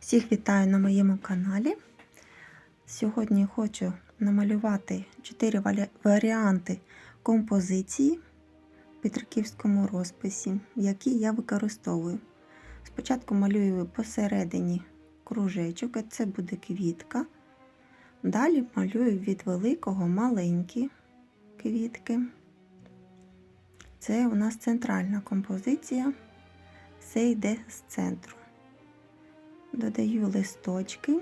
Всіх вітаю на моєму каналі. Сьогодні хочу намалювати 4 варіанти композиції в петриківському розписі, які я використовую. Спочатку малюю посередині кружечок, це буде квітка. Далі малюю від великого маленькі квітки. Це у нас центральна композиція, все йде з центру. Додаю листочки.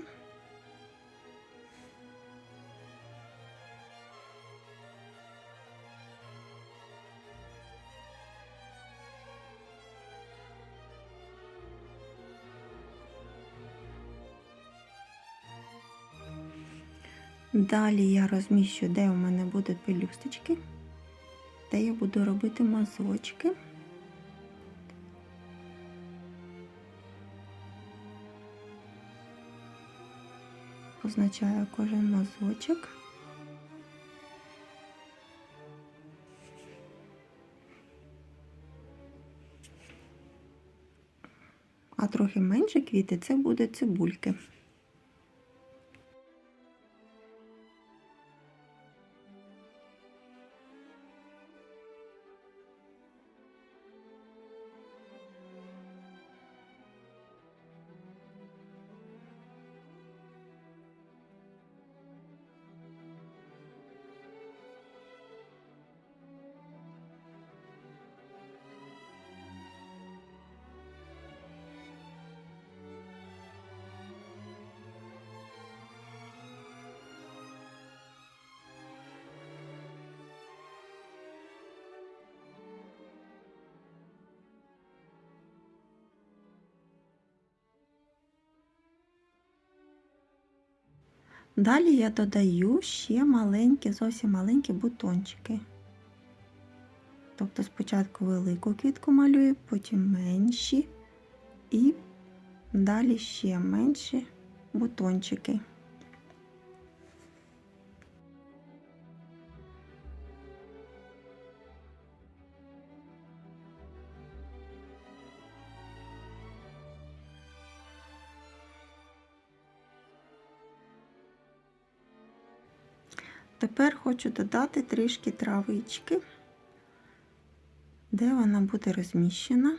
Далі я розміщу, де у мене будуть пелюсточки, де я буду робити мазочки. Позначаю кожен мазочок. А трохи менше квіти це буде цибульки. Далі я додаю ще маленькі, зовсім маленькі бутончики. Тобто спочатку велику квітку малюю, потім менші і далі ще менші бутончики. Тепер хочу додати трішки травички, де вона буде розміщена.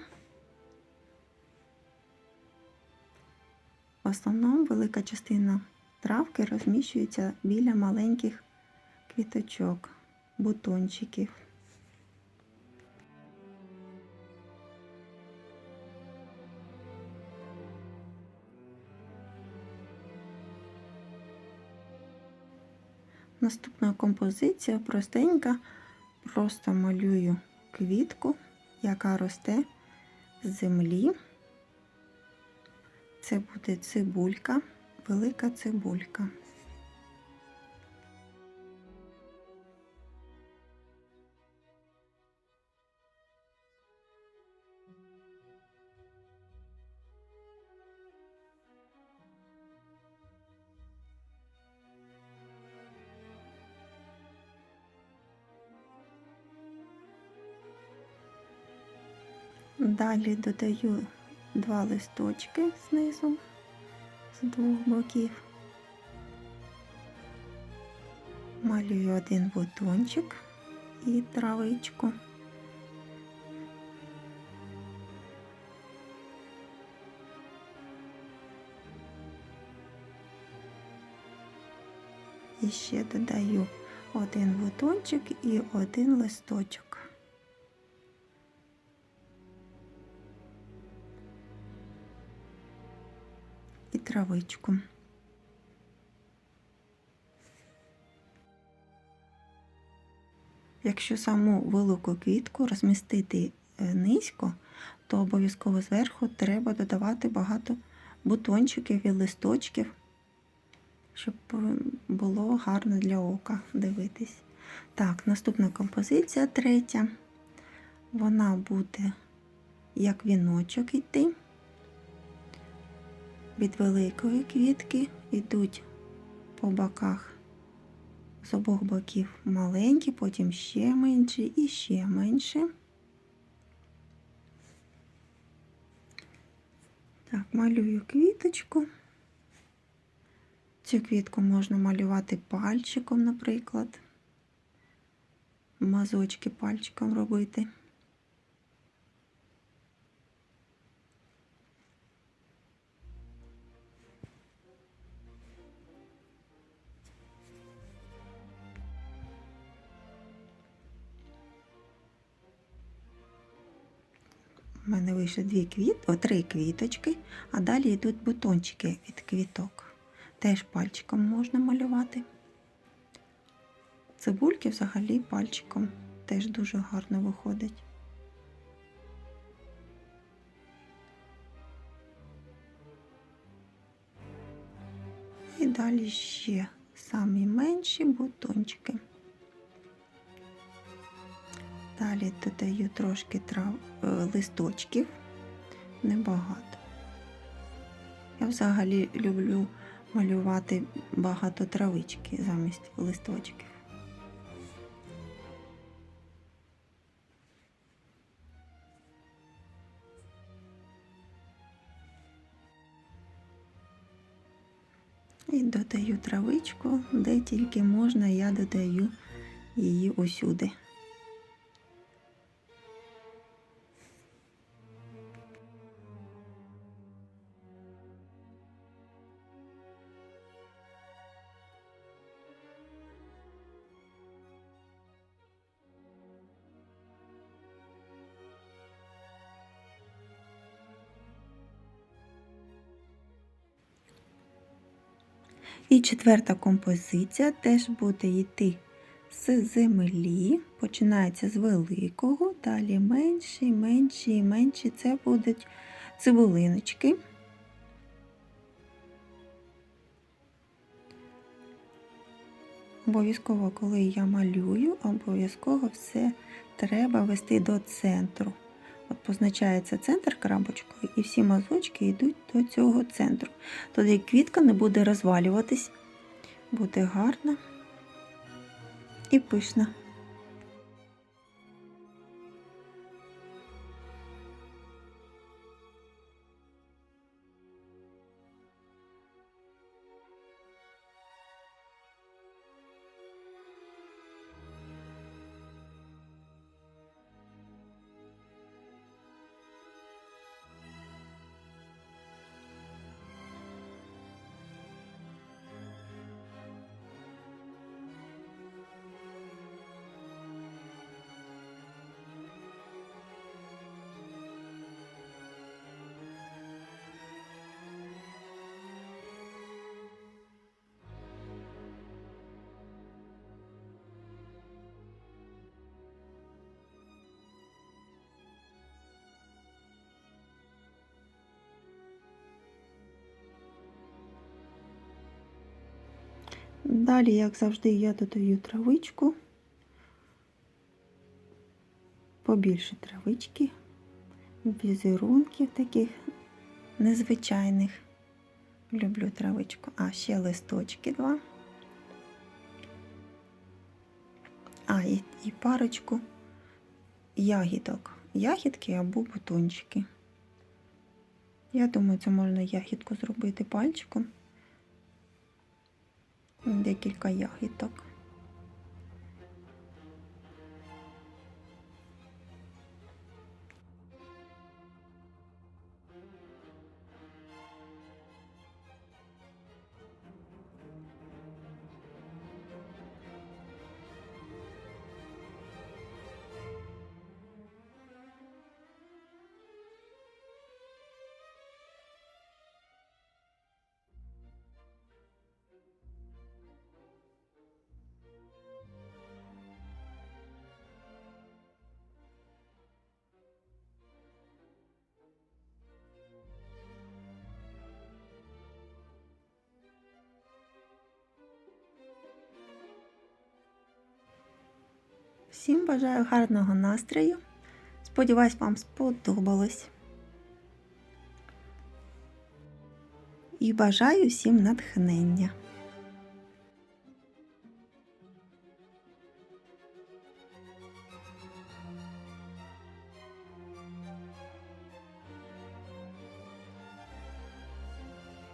В основному велика частина травки розміщується біля маленьких квіточок, бутончиків. Наступна композиція простенька, просто малюю квітку, яка росте з землі. Це буде цибулька, велика цибулька. Далі додаю два листочки знизу з двох боків. Малюю один бутончик і травичку. І ще додаю один бутончик і один листочок. Травичку. Якщо саму велику квітку розмістити е, низько, то обов'язково зверху треба додавати багато бутончиків і листочків, щоб е, було гарно для ока дивитись. Так, наступна композиція третя. Вона буде як віночок йти від великої квітки йдуть по боках з обох боків маленькі, потім ще менші і ще менші. Так, Малюю квіточку. Цю квітку можна малювати пальчиком, наприклад. Мазочки пальчиком робити. У мене вийшло дві квіт, о, три квіточки, а далі йдуть бутончики від квіток. Теж пальчиком можна малювати. Цибульки взагалі пальчиком теж дуже гарно виходить. І далі ще самі менші бутончики. Далі додаю трошки трав... е, листочків, небагато. Я взагалі люблю малювати багато травички замість листочків. І додаю травичку, де тільки можна, я додаю її усюди. І четверта композиція теж буде йти з землі, починається з великого, далі менші, менші менші. Це будуть цибулиночки. Обов'язково, коли я малюю, обов'язково все треба вести до центру. От позначається центр крапочкою, і всі мазочки йдуть до цього центру. Тоді квітка не буде розвалюватись, буде гарна і пишна. Далі, як завжди, я додаю травичку, побільше травички, візерунків таких незвичайних. Люблю травичку. А, ще листочки два. А, і, і парочку ягідок. Ягідки або бутончики. Я думаю, це можна ягідку зробити пальчиком декілька ягідок. Всім бажаю гарного настрою. Сподіваюсь, вам сподобалось. І бажаю всім натхнення.